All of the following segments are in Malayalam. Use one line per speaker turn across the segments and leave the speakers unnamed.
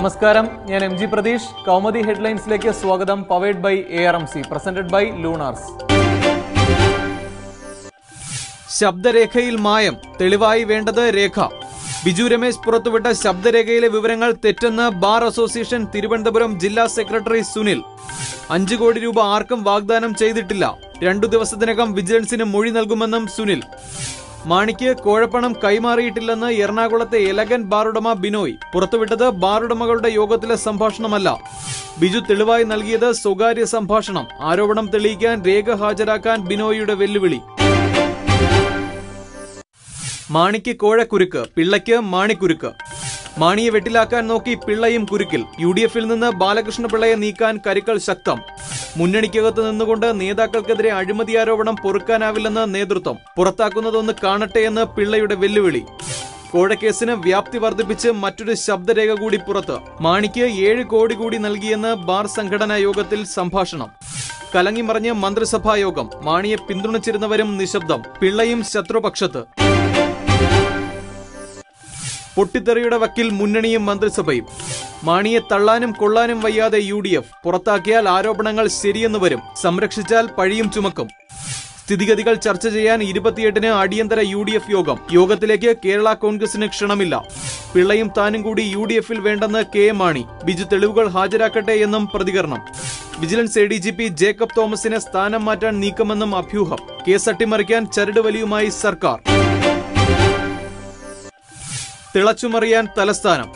നമസ്കാരം. ഞാൻ എം ജി പ്രതീഷ്. കൗമുദി ഹെഡ്ലൈൻസിലേക്ക് സ്വാഗതം. Powered by A R M C presented by Lunars ശബ്ദരേഖയിൽ മായം. തെളിവായി വേണ്ടത് രേഖ. ബിജു രമേശ് പുറത്തുവിട്ട ശബ്ദരേഖയിലെ വിവരങ്ങൾ തെറ്റെന്ന് ബാർ അസോസിയേഷൻ തിരുവനന്തപുരം ജില്ലാ സെക്രട്ടറി സുനിൽ. അഞ്ചു കോടി രൂപ ആർക്കും വാഗ്ദാനം ചെയ്തിട്ടില്ല. രണ്ടു ദിവസത്തിനകം വിജിലൻസിന് മൊഴി നൽകുമെന്നും സുനിൽ. മാണിക്ക് കോഴപ്പണം കൈമാറിയിട്ടില്ലെന്ന് എറണാകുളത്തെ എലഗൻ ബാറുടമ ബിനോയ്. പുറത്തുവിട്ടത് ബാറുടമകളുടെ യോഗത്തിലെ സംഭാഷണമല്ല. ബിജു തെളിവായി നൽകിയത് സ്വകാര്യ സംഭാഷണം. ആരോപണം തെളിയിക്കാൻ രേഖ ഹാജരാക്കാൻ ബിനോയിയുടെ വെല്ലുവിളി. മാണിക്ക് കോഴക്കുരുക്ക് പിള്ളയ്ക്ക് മാണിക്കുരുക്ക്. മാണിയെ വെട്ടിലാക്കാൻ നോക്കി പിള്ളയും കുരുക്കിൽ. യു ഡി എഫിൽ നിന്ന് ബാലകൃഷ്ണപിള്ളയെ നീക്കാൻ കരുക്കൾ ശക്തം. മുന്നണിക്കകത്ത് നിന്നുകൊണ്ട് നേതാക്കൾക്കെതിരെ അഴിമതി ആരോപണം പൊറുക്കാനാവില്ലെന്ന് നേതൃത്വം. പുറത്താക്കുന്നതൊന്ന് കാണട്ടെ എന്ന് പിള്ളയുടെ വെല്ലുവിളി. കോഴക്കേസിന് വ്യാപ്തി വർദ്ധിപ്പിച്ച് മറ്റൊരു ശബ്ദരേഖ കൂടി പുറത്ത്. മാണിക്ക് ഏഴ് കോടി കൂടി നൽകിയെന്ന് ബാർ സംഘടനാ യോഗത്തിൽ സംഭാഷണം. കലങ്ങിമറിഞ്ഞ് മന്ത്രിസഭാ യോഗം മാണിയെ പിന്തുണച്ചിരുന്നവരും നിശബ്ദം. പിള്ളയും ശത്രുപക്ഷത്ത്. പൊട്ടിത്തെറിയുടെ വക്കിൽ മുന്നണിയും മന്ത്രിസഭയും. മാണിയെ തള്ളാനും കൊള്ളാനും വയ്യാതെ യു ഡി എഫ് പുറത്താക്കിയാൽ ആരോപണങ്ങൾ ശരിയെന്ന് വരും. സംരക്ഷിച്ചാൽ പഴിയും ചുമക്കും. സ്ഥിതിഗതികൾ ചർച്ച ചെയ്യാൻ ഇരുപത്തിയെട്ടിന് അടിയന്തര യു ഡി എഫ് യോഗം. യോഗത്തിലേക്ക് കേരള കോൺഗ്രസിന് ക്ഷണമില്ല. പിള്ളയും താനും കൂടി യു ഡി എഫിൽ വേണ്ടെന്ന് കെ എം മാണി. ബിജു തെളിവുകൾ ഹാജരാക്കട്ടെ എന്നും പ്രതികരണം. Vigilance A D G P Jacob തോമസിനെ സ്ഥാനം മാറ്റാൻ നീക്കമെന്നും അഭ്യൂഹം. കേസ് അട്ടിമറിക്കാൻ ചരട് വലിയുമായി സർക്കാർ. തിളച്ചുമറിയാൻ തലസ്ഥാനം.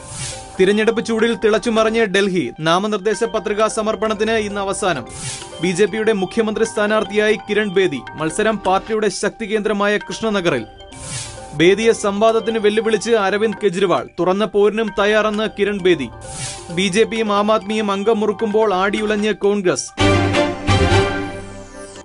തിരഞ്ഞെടുപ്പ് ചൂടിൽ തിളച്ചുമറിഞ്ഞ് ഡൽഹി. നാമനിർദ്ദേശ പത്രികാ സമർപ്പണത്തിന് ഇന്ന് അവസാനം. ബി ജെ പിയുടെ മുഖ്യമന്ത്രി സ്ഥാനാർത്ഥിയായി കിരൺ ബേദി. മത്സരം പാർട്ടിയുടെ ശക്തി കേന്ദ്രമായ കൃഷ്ണനഗറിൽ. ബേദിയെ സംവാദത്തിന് വെല്ലുവിളിച്ച് അരവിന്ദ് കെജ്രിവാൾ. തുറന്ന പോരിനും തയ്യാറെന്ന് കിരൺ ബേദി. ബി ജെ പിയും ആം ആദ്മിയും അംഗം മുറുക്കുമ്പോൾ ആടിയുലഞ്ഞ് Congress.